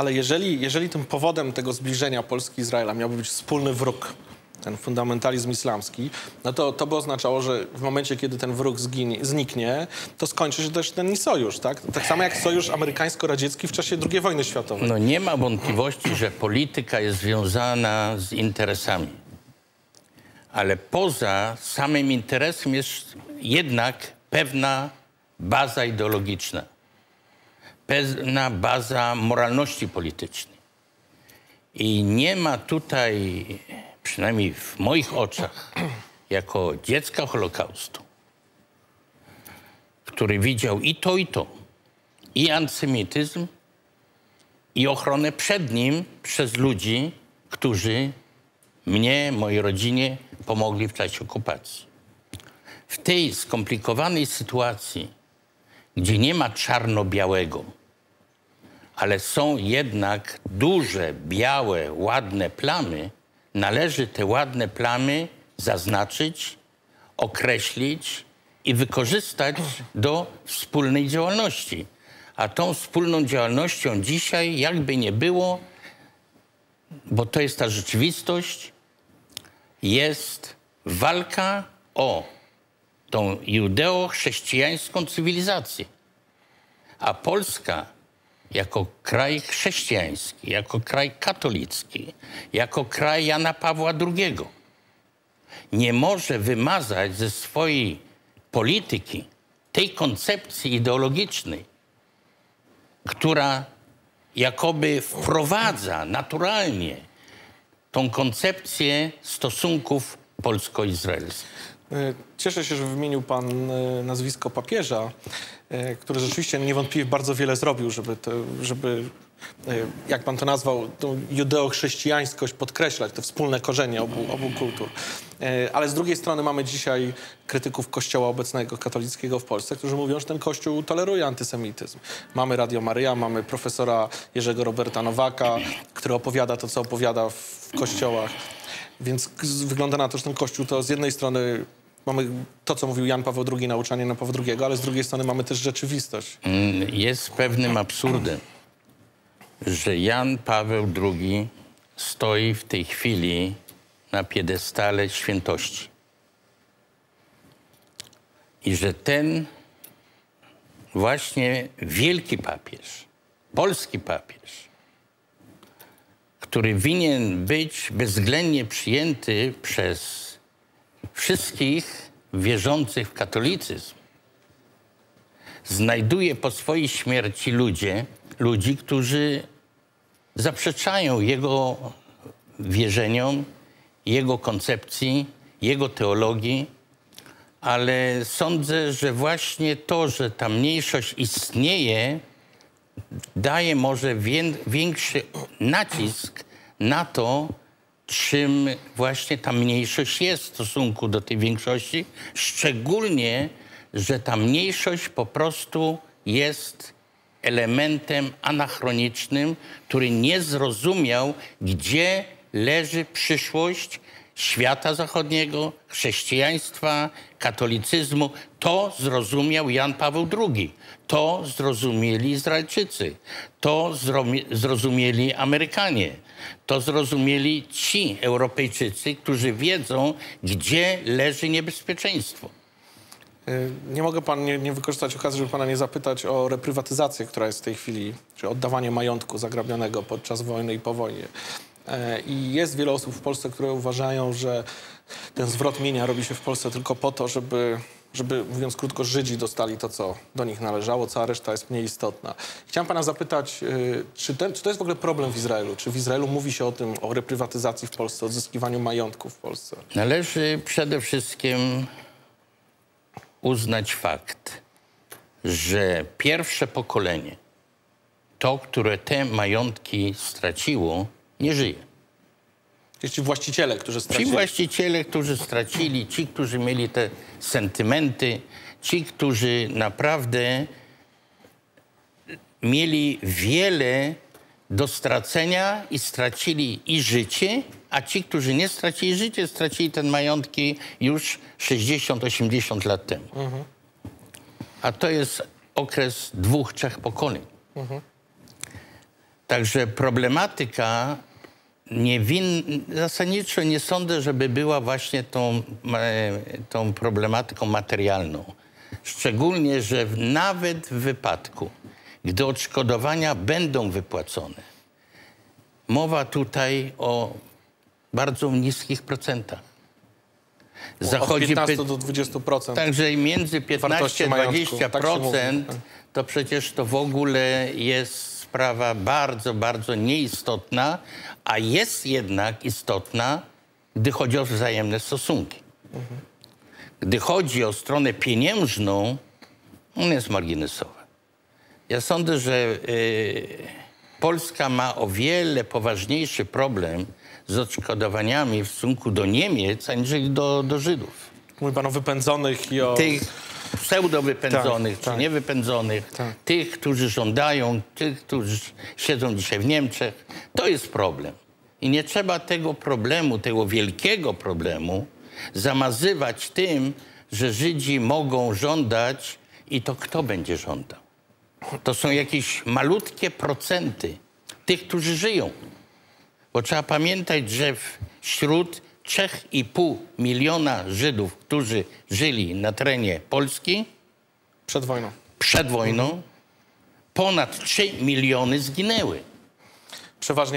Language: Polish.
Ale jeżeli, jeżeli tym powodem tego zbliżenia Polski i Izraela miałby być wspólny wróg, ten fundamentalizm islamski, no to to by oznaczało, że w momencie, kiedy ten wróg zginie, zniknie, to skończy się też ten sojusz, tak? Tak samo jak sojusz amerykańsko-radziecki w czasie II wojny światowej. No nie ma wątpliwości, że polityka jest związana z interesami. Ale poza samym interesem jest jednak pewna baza ideologiczna, pewna baza moralności politycznej. I nie ma tutaj, przynajmniej w moich oczach, jako dziecka Holokaustu, który widział i to, i to, i antysemityzm, i ochronę przed nim przez ludzi, którzy mnie, mojej rodzinie pomogli w czasie okupacji. W tej skomplikowanej sytuacji, gdzie nie ma czarno-białego, ale są jednak duże, białe, ładne plamy, należy te ładne plamy zaznaczyć, określić i wykorzystać do wspólnej działalności. A tą wspólną działalnością dzisiaj, jakby nie było, bo to jest ta rzeczywistość, jest walka o tą judeo-chrześcijańską cywilizację. A Polska jako kraj chrześcijański, jako kraj katolicki, jako kraj Jana Pawła II nie może wymazać ze swojej polityki tej koncepcji ideologicznej, która jakoby wprowadza naturalnie tą koncepcję stosunków polsko-izraelskich. E, cieszę się, że wymienił pan e, nazwisko papieża, e, który rzeczywiście niewątpliwie bardzo wiele zrobił, żeby, to, żeby jak pan to nazwał, tą judeo-chrześcijańskość podkreślać, te wspólne korzenie obu, obu kultur. Ale z drugiej strony mamy dzisiaj krytyków kościoła obecnego, katolickiego w Polsce, którzy mówią, że ten kościół toleruje antysemityzm. Mamy Radio Maryja, mamy profesora Jerzego Roberta Nowaka, który opowiada to, co opowiada w kościołach. Więc wygląda na to, że ten kościół to z jednej strony mamy to, co mówił Jan Paweł II, nauczanie na Paweł II, ale z drugiej strony mamy też rzeczywistość. Mm, jest pewnym absurdem, że Jan Paweł II stoi w tej chwili na piedestale świętości. I że ten właśnie wielki papież, polski papież, który winien być bezwzględnie przyjęty przez wszystkich wierzących w katolicyzm, znajduje po swojej śmierci ludzie, ludzi, którzy zaprzeczają jego wierzeniom, jego koncepcji, jego teologii, ale sądzę, że właśnie to, że ta mniejszość istnieje, daje może większy nacisk na to, czym właśnie ta mniejszość jest w stosunku do tej większości, szczególnie, że ta mniejszość po prostu jest elementem anachronicznym, który nie zrozumiał, gdzie leży przyszłość świata zachodniego, chrześcijaństwa, katolicyzmu. To zrozumiał Jan Paweł II. To zrozumieli Izraelczycy. To zrozumieli Amerykanie. To zrozumieli ci Europejczycy, którzy wiedzą, gdzie leży niebezpieczeństwo. Y, nie mogę pan nie, nie, wykorzystać okazji, żeby pana nie zapytać o reprywatyzację, która jest w tej chwili, czy oddawanie majątku zagrabionego podczas wojny i po wojnie. E, I jest wiele osób w Polsce, które uważają, że ten zwrot mienia robi się w Polsce tylko po to, żeby, żeby mówiąc krótko, Żydzi dostali to, co do nich należało, cała reszta jest mniej istotna. Chciałem pana zapytać, y, czy, ten, czy to jest w ogóle problem w Izraelu? Czy w Izraelu mówi się o tym, o reprywatyzacji w Polsce, odzyskiwaniu majątków w Polsce? Należy przede wszystkim uznać fakt, że pierwsze pokolenie, to, które te majątki straciło, nie żyje. Ci właściciele, którzy stracili. Ci właściciele, którzy stracili, ci, którzy mieli te sentymenty, ci, którzy naprawdę mieli wiele do stracenia i stracili i życie, a ci, którzy nie stracili życie, stracili ten majątki już 60-80 lat temu. Mhm. A to jest okres dwóch, trzech pokoleń. Mhm. Także problematyka niewin... zasadniczo nie sądzę, żeby była właśnie tą, e, tą problematyką materialną. Szczególnie, że nawet w wypadku, gdy odszkodowania będą wypłacone, mowa tutaj o bardzo niskich procentach. Od 15 py- do 20%. Także między 15 Wartości a majątku, tak się 20% mówi. to przecież to w ogóle jest sprawa bardzo, bardzo nieistotna, a jest jednak istotna, gdy chodzi o wzajemne stosunki. Gdy chodzi o stronę pieniężną, ona jest marginesowa. Ja sądzę, że y, Polska ma o wiele poważniejszy problem z odszkodowaniami w stosunku do Niemiec, aniżeli do, do Żydów Mówi pan o wypędzonych i o... tych pseudowypędzonych Tak, czy tak. niewypędzonych, Tak. tych, którzy żądają, tych, którzy siedzą dzisiaj w Niemczech. To jest problem. I nie trzeba tego problemu, tego wielkiego problemu zamazywać tym, że Żydzi mogą żądać i to kto będzie żądał. To są jakieś malutkie procenty tych, którzy żyją. Bo trzeba pamiętać, że wśród 3,5 miliona Żydów, którzy żyli na terenie Polski Przed wojną. przed wojną, ponad 3 miliony zginęły. Przeważnie